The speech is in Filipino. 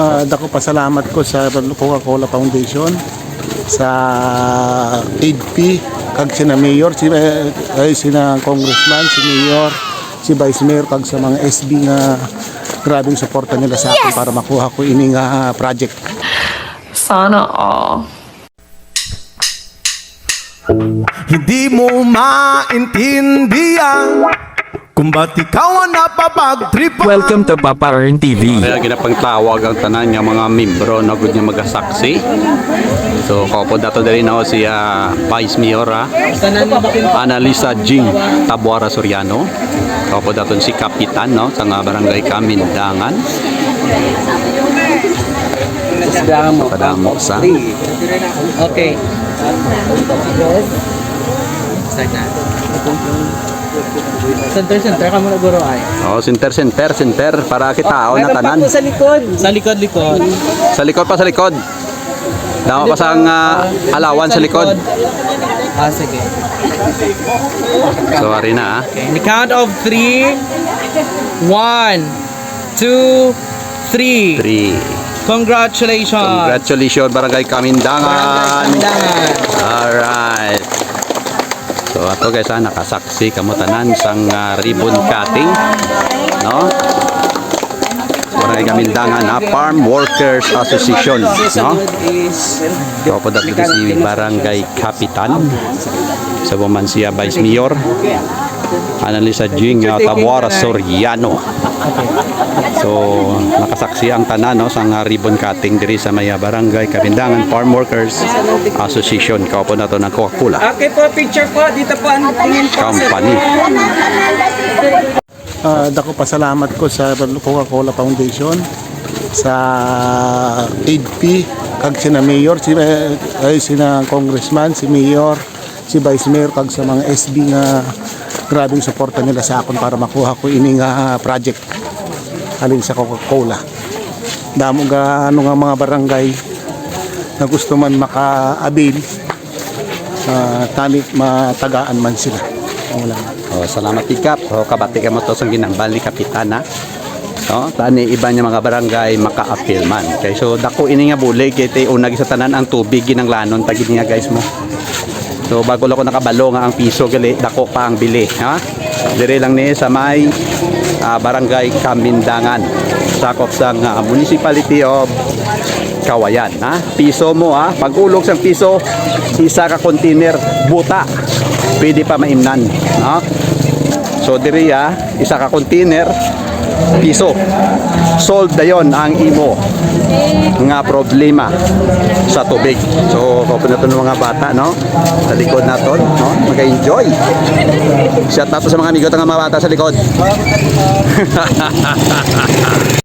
Ah, dako pasalamat ko sa Coca-Cola Foundation sa fee kag sina mayor si eh, ay sina congressman si mayor si vice mayor kag sa mga SB nga grabing suporta nila sa akin para makuha ko ini nga project Sana all. Hindi mo maintindihan Kung ba't ikaw ang napapagtripan Welcome to Papa Earn TV. Kaya ginapang tawag ang tanan nga mga membro na gud niya magasaksi. So kapo dato diri na si ah, Vice Mayor ah, Analisa Jing Tabuara Soriano. Kapo dato si Kapitan no sa nga barangay Kamindangan. Padamo sa Okay. Start na. Center, center ka muna guro ay. Oh, center center center para kita na Meron pa tanan. sa likod. Sa likod, likod. Sa likod pa sa likod. Dama pa sa nga alawan sa likod. Ah, sige. So ari na ah. Okay. In the count of three. One, two, three. 3 Congratulations. Congratulations Barangay Kamindangan. Kamindangan. Alright. So ato guys ha, nakasaksi kamo tanan sang ah, ribbon cutting. No? Barangay Kamindangan ha, Farm Workers Association. No? So po dito si Barangay Kapitan. Sa buman siya Vice Mayor. Analisa Jing uh, Tabuara Soriano. So nakasaksi ang tanan no sa ribbon cutting diri sa Maya Barangay Kabindangan Farm Workers Association kaupo na to ng Coca-Cola Okay po, picture po. Dito po ang tingin po. Company. Ah, dako pasalamat ko sa Coca-Cola Foundation sa aid fee kag sina mayor si eh, ay sina congressman si mayor si vice mayor kag sa mga SB nga grabing suporta nila sa akin para makuha ko ini nga project halin sa Coca-Cola damo ga ano nga mga barangay na gusto man maka-avail uh, tani matagaan man sila wala. Oh, salamat ikap. Oh, kabati ka mo to sa ginambal ni Kapitana. No, tani iba niya mga barangay maka-appeal man. Kay so dako ini nga bulig kay unag sa tanan ang tubig ginang lanon tagid nga guys mo. So bago lang ko nakabalo nga ang piso gali dako pa ang bili, ha? Dire lang ni sa may ah, barangay Kamindangan. Sakop sa nga municipality of Kawayan, ha? Piso mo ha, pag-ulog sa piso, isa ka container buta. Pwede pa maimnan, ha? So diri ha, isa ka container piso. Solved na yon ang imo nga problema sa tubig. So, kaupo na to ng mga bata, no? Sa likod na to, no? Mag-enjoy. Shout out sa mga amigo ng mga bata sa likod.